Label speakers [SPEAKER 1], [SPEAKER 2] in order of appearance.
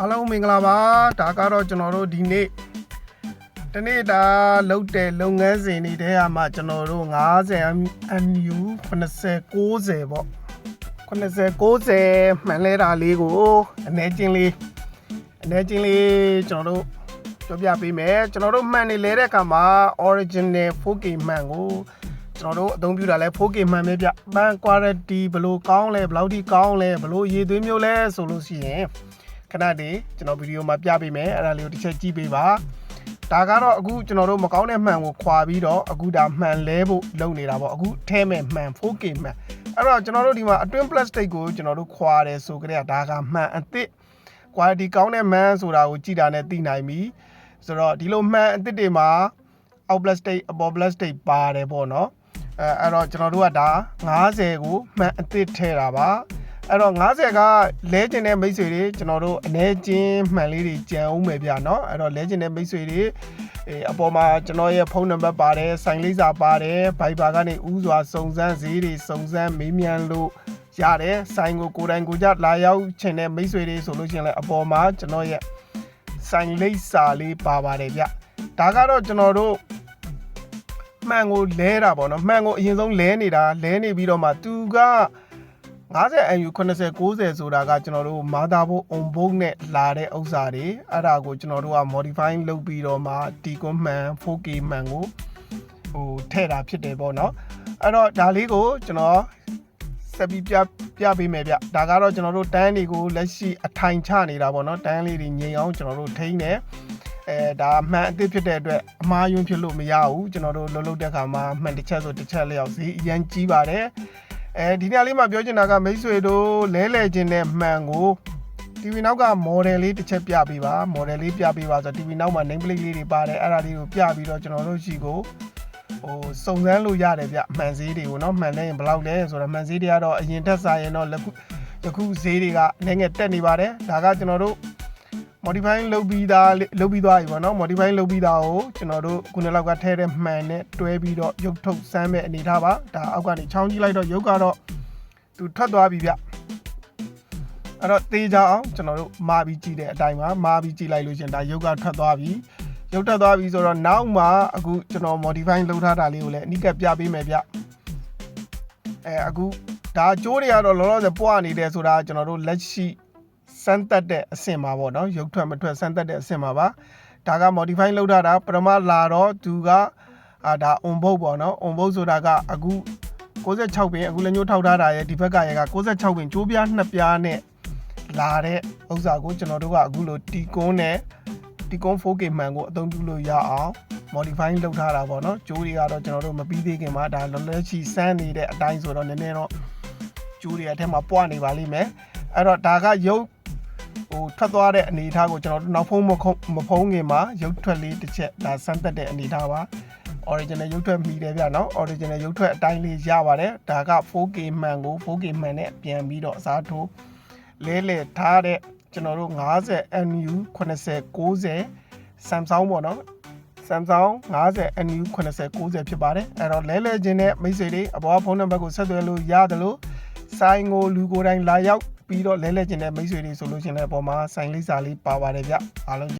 [SPEAKER 1] အားလုံးမင်္ဂလာပါဒါကတော့ကျွန်တော်တို့ဒီနေ့ဒီနေ့ဒါလုပ်တဲ့လုပ်ငန်းစဉ်တွေထဲမှာကျွန်တော်တို့90 MU 80 90ပေါ့80 90မှန်လဲတာလေးကိုအနေချင်းလေးအနေချင်းလေးကျွန်တော်တို့ပြောပြပေးမယ်ကျွန်တော်တို့မှန်နေလဲတဲ့အခါမှာ original 4K မှန်ကိုကျွန်တော်တို့အသုံးပြုတာလဲ 4K မှန်ပဲဗျ။ ban quality ဘယ်လိုကောင်းလဲဘယ်လောက်ထိကောင်းလဲဘယ်လိုအရေးသွေးမျိုးလဲဆိုလို့ရှိရင် ခဏတည်းကျွန်တော်ဗီဒီယိုမှာပြပေးမယ်အဲ့ဒါလေးကိုတစ်ချက်ကြည့်ပေးပါဒါကတော့အခုကျွန်တော်တို့မကောင်းတဲ့မှန်ကိုခွာပြီးတော့အခုဒါမှန်လဲဖို့လုပ်နေတာပေါ့အခုထဲမဲ့မှန် 4K မှန်အဲ့တော့ကျွန်တော်တို့ဒီမှာအတွင်း plastic ကိုကျွန်တော်တို့ခွာတယ်ဆိုကြတဲ့ဒါကမှန်အစ်စ် quality ကောင်းတဲ့မှန်ဆိုတာကိုကြည့်တာနဲ့သိနိုင်ပြီဆိုတော့ဒီလိုမှန်အစ်စ်တွေမှာအောက် plastic အပေါ် plastic ပါတယ်ပေါ့နော်အဲအဲ့တော့ကျွန်တော်တို့ကဒါ90ကိုမှန်အစ်စ်ထဲတာပါ အဲ့တော့90ကလဲကျင်တဲ့မိတ်ဆွေတွေကျွန်တော်တို့အနေချင်းမှန်လေးတွေကြံအောင်မယ်ဗျာเนาะအဲ့တော့လဲကျင်တဲ့မိတ်ဆွေတွေအေးအပေါ်မှာကျွန်တော်ရဲ့ဖုန်းနံပါတ်ပါတယ်ဆိုင်လိပ်စာပါတယ်ဗိုက်ဘာကနေဥစွာစုံစမ်းဈေးတွေစုံစမ်းမေးမြန်းလို့ရတယ်ဆိုင်ကိုကိုယ်တိုင်ကိုယ်ကြလာရောက်ချင်တဲ့မိတ်ဆွေတွေဆိုလို့ရှိရင်လည်းအပေါ်မှာကျွန်တော်ရဲ့ဆိုင်လိပ်စာလေးပါပါတယ်ဗျဒါကတော့ကျွန်တော်တို့မှန်ကိုလဲတာပေါ့နော်မှန်ကိုအရင်ဆုံးလဲနေတာလဲနေပြီးတော့မှသူက 90 AU 80 90ဆိုတာကကျွန်တော်တို့မာတာဘို on board နဲ့လာတဲ့ဥစ္စာတွေအဲ့ဒါကိုကျွန်တော်တို့က modify လုပ်ပြီးတော့မှဒီကွန်မှန် 4K မှန်ကိုဟိုထည့်တာဖြစ်တယ်ပေါ့နော်အဲ့တော့ဒါလေးကိုကျွန်တော်ဆက်ပြီးပြပြပေးမယ်ဗျဒါကတော့ကျွန်တော်တို့တန်းတွေကိုလက်ရှိအထိုင်ချနေတာပေါ့နော်တန်းလေးတွေငြိမ်အောင်ကျွန်တော်တို့ထိန်းတယ်အဲဒါမှန်အသစ်ဖြစ်တဲ့အတွက်အမားယွန်းဖြစ်လို့မရဘူးကျွန်တော်တို့လှုပ်လှုပ်တဲ့ခါမှာမှန်တစ်ချက်ဆိုတစ်ချက်လျောက်ဈေးအရင်ကြီးပါတယ် အဲဒီနေ့လေးမှာပြောချင်တာကမိတ်ဆွေတို့လဲလဲခြင်းတဲ့မှန်ကို TV နောက်က model လေးတစ်ချက်ပြပေးပါ model လေးပြပေးပါဆိုတော့ TV နောက်မှာ name plate လေးတွေပါတယ်အဲ့ဒါလေးကိုပြပြီးတော့ကျွန်တော်တို့ရှိကိုဟိုစုံစမ်းလို့ရတယ်ဗျမှန်ဈေးတွေကိုเนาะမှန်လဲရင်ဘယ်လောက်လဲဆိုတော့မှန်ဈေးတွေကတော့အရင်တက်စားရင်တော့လက်ခုယခုဈေးတွေကနည်းငယ်တက်နေပါတယ်ဒါကကျွန်တော်တို့ modify လုပ်ပြီးသားလုပ်ပြီးသွားပြီပေါ့နော် modify လုပ်ပြီးသားကိုကျွန်တော်တို့ခုနလောက်ကထဲတဲ့မှန်နဲ့တွဲပြီးတော့ရုပ်ထုတ်စမ်းမဲ့အနေထားပါဒါအောက်ကနေချောင်းကြည့်လိုက်တော့ရုပ်ကတော့သူထွက်သွားပြီဗျအဲ့တော့သေးကြအောင်ကျွန်တော်တို့မာပြီးကြည့်တဲ့အတိုင်းပါမာပြီးကြည့်လိုက်လို့ရှင်ဒါရုပ်ကထွက်သွားပြီရုပ်ထွက်သွားပြီဆိုတော့နောက်မှအခုကျွန်တော် modify လုပ်ထားတာလေးကိုလည်းအနိကပြပေးမယ်ဗျအဲအခုဒါကြိုးတွေကတော့လောလောဆယ်ပွားနေတယ်ဆိုတာကျွန်တော်တို့လက်ရှိ စမ်းသက်တဲ့အဆင့်ပါပေါ့နော်ရုပ်ထွက်မထွက်စမ်းသက်တဲ့အဆင့်ပါပါဒါက modify လုပ်ထားတာပထမလာတော့သူကအာဒါ on board ပေါ့နော် on board ဆိုတာကအခု66ပင်အခုလည်းညှိုးထောက်ထားတာရဲ့ဒီဘက်ကရဲ့က66ပင်ကျိုးပြားနှစ်ပြားနဲ့လာတဲ့ဥစ္စာကိုကျွန်တော်တို့ကအခုလိုတီကွန်းနဲ့တီကွန်း 4K မှန်ကိုအသုံးပြုလို့ရအောင် modify လုပ်ထားတာပေါ့နော်ကျိုးတွေကတော့ကျွန်တော်တို့မပြီးသေးခင်မှာဒါလောလောချီစမ်းနေတဲ့အတိုင်းဆိုတော့နည်းနည်းတော့ကျိုးတွေအထက်မှာပွားနေပါလိမ့်မယ်အဲ့တော့ဒါကရုပ် ဟိုထွက်သွားတဲ့အနေအထားကိုကျွန်တော်တို့နောက်ဖုံးမခုံးမဖုံးခင်မှာရုပ်ထွက်လေးတစ်ချက်ဒါစမ်းသက်တဲ့အနေအထားပါ original ရုပ်ထွက်မိတယ်ဗျနော် original ရုပ်ထွက်အတိုင်းလေးရပါတယ်ဒါက 4K မှန်ကို 4K မှန်နဲ့ပြန်ပြီးတော့အစားထိုးလဲလဲထားတဲ့ကျွန်တော်တို့50 NU 80 90 Samsung ပေါ့နော် Samsung 50 NU 80 90ဖြစ်ပါတယ်အဲ့တော့လဲလဲခြင်းနဲ့မိတ်ဆွေတွေအပေါ်ဖုန်းနံပါတ်ကိုဆက်သွယ်လို့ရတယ်လို့ဆိုင်ကိုလူကိုယ်တိုင်လာရောက် ပြီးတော့လဲလဲခြင်းနဲ့မိတ်ဆွေတွေဆိုလို့ရှိရင်လည်းအပေါ်မှာဆိုင်လိပ်စာလေးပါပါတယ်ဗျအားလုံး